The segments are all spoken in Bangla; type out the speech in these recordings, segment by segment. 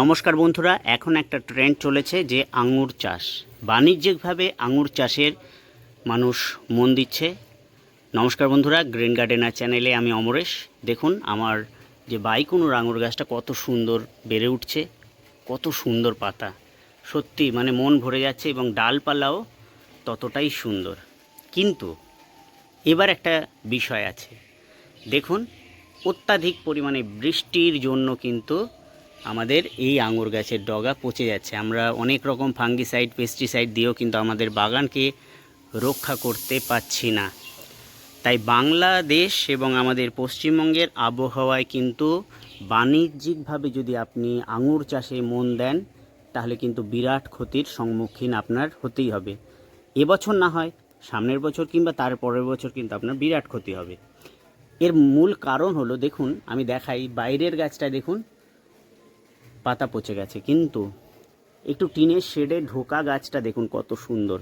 নমস্কার বন্ধুরা, এখন একটা ট্রেন্ড চলেছে যে আঙুর চাষ। বাণিজ্যিকভাবে আঙুর চাষের মানুষ মন দিচ্ছে। নমস্কার বন্ধুরা গ্রিন গার্ডেনার চ্যানেলে আমি অমরেশ। দেখুন, আমার যে বাইকুনুর আঙুর গাছটা কত সুন্দর বেড়ে উঠছে, কত সুন্দর পাতা। সত্যি মানে মন ভরে যাচ্ছে এবং ডালপালাও ততটাই সুন্দর। কিন্তু এবার একটা বিষয় আছে। দেখুন, অত্যাধিক পরিমাণে বৃষ্টির জন্য কিন্তু আমাদের এই আঙুর গাছের ডগা পচে যাচ্ছে। আমরা অনেক রকম ফাঙ্গিসাইড, পেস্টিসাইড দিয়েও কিন্তু আমাদের বাগানকে রক্ষা করতে পারছি না। তাই বাংলাদেশ এবং আমাদের পশ্চিমবঙ্গের আবহাওয়ায় কিন্তু বাণিজ্যিকভাবে যদি আপনি আঙুর চাষে মন দেন, তাহলে কিন্তু বিরাট ক্ষতির সম্মুখীন আপনার হতেই হবে। এবছর না হয়, সামনের বছর কিংবা তার পরের বছর কিন্তু আপনার বিরাট ক্ষতি হবে। এর মূল কারণ হলো, দেখুন, আমি দেখাই, বাইরের গাছটা দেখুন পাতা পচে গেছে। কিন্তু একটু টিনের শেডে ঢোকা গাছটা দেখুন কত সুন্দর।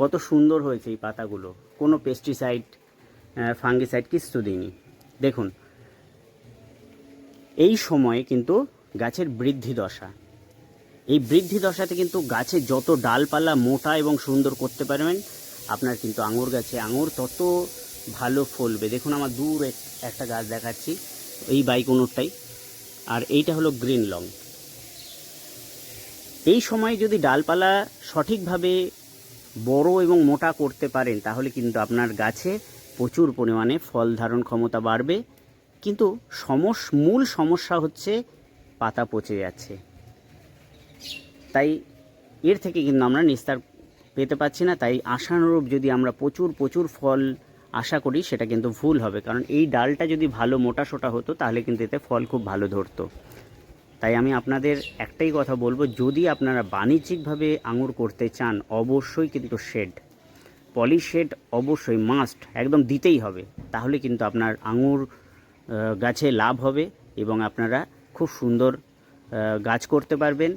কত সুন্দর হয়েছে এই পাতাগুলো। কোনো পেস্টিসাইড ফাঙ্গিসাইড কিছু দিইনি। দেখুন, এই সময়ে কিন্তু গাছের বৃদ্ধি দশা। এই বৃদ্ধি দশাতে কিন্তু গাছে যত ডালপালা মোটা এবং সুন্দর করতে পারবেন, আপনার কিন্তু আঙুর গাছে আঙুর তত ভালো ফলবে। দেখুন, আমার দূর একটা গাছ দেখাচ্ছি। এই বাইকুনোরটাই আর এইটা হলো গ্রিন লং। এই সময় যদি ডালপালা সঠিকভাবে বড় এবং মোটা করতে পারেন, তাহলে কিন্তু আপনার গাছে প্রচুর পরিমাণে ফল ধারণ ক্ষমতা বাড়বে। কিন্তু সমস, মূল সমস্যা হচ্ছে পাতা পচে যাচ্ছে। তাই এর থেকে কিন্তু আমরা নিস্তার পেতে পাচ্ছি না। তাই আশানুরূপ যদি আমরা প্রচুর প্রচুর ফল আশা করি সেটা কিন্তু ভুল হবে। কারণ এই ডালটা যদি ভালো মোটা সোটা হতো, তাহলে কিন্তু এতে ফল খুব ভালো ধরতো। তাই আমি আপনাদের একটাই কথা বলব, যদি আপনারা বাণিজ্যিকভাবে আঙুর করতে চান, অবশ্যই কিন্তু শেড। পলি শেড অবশ্যই মাস্ট, একদম দিতেই হবে। তাহলে কিন্তু আপনার আঙুর গাছে লাভ হবে এবং আপনারা খুব সুন্দর গাছ করতে পারবেন।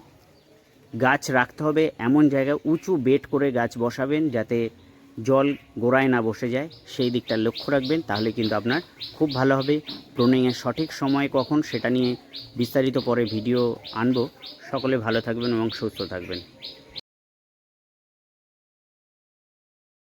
গাছ রাখতে হবে, এমন জায়গায় উঁচু বেড করে গাছ বসাবেন যাতে জল গোড়ায় না বসে যায়, সেই দিকটা লক্ষ্য রাখবেন, তাহলে কিন্তু আপনার খুব ভালো হবে। প্রোনিংয়ের সঠিক সময় কখন সেটা নিয়ে বিস্তারিত পরে ভিডিও আনব। সকলে ভালো থাকবেন এবং সুস্থ থাকবেন।